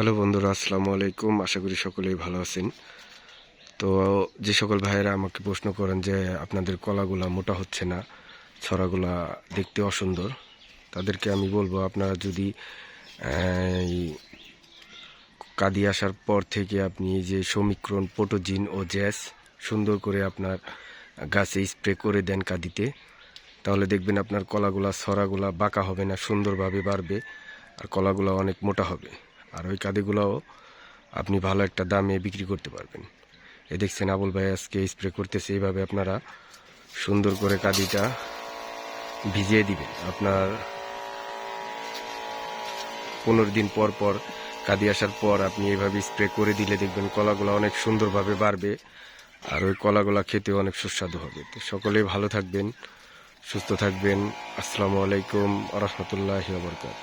Hello বন্ধুরা, আসসালামু আলাইকুম। আশা করি সকলেই ভালো আছেন। তো যে সকল ভাইয়েরা আমাকে প্রশ্ন করেন যে আপনাদের কলাগুলা মোটা হচ্ছে না, ছড়াগুলা দেখতে অসুন্দর, তাদেরকে আমি বলব আপনারা যদি কাদি আসার পর থেকে আপনি যে সমীকরণ পোটোজিন ও জ্যাস সুন্দর করে আপনার গাছে স্প্রে করে দেন কাদিতে, তাহলে দেখবেন আপনার কলাগুলা, ছড়াগুলা বাঁকা হবে না, সুন্দরভাবে বাড়বে, আর কলাগুলো অনেক মোটা হবে। আর ওই কাদিগুলোও আপনি ভালো একটা দামে বিক্রি করতে পারবেন। এ দেখছেন আবুল ভাই আজকে স্প্রে করতেছে, এইভাবে আপনারা সুন্দর করে কাদিটা ভিজিয়ে দিবেন। আপনার পনেরো দিন পর পর কাঁদি আসার পর আপনি এইভাবে স্প্রে করে দিলে দেখবেন কলাগুলো অনেক সুন্দরভাবে বাড়বে আর ওই কলাগুলা খেতে অনেক সুস্বাদু হবে। তো সকলেই ভালো থাকবেন, সুস্থ থাকবেন। আসসালামু আলাইকুম রহমতুল্লাহ বরকাত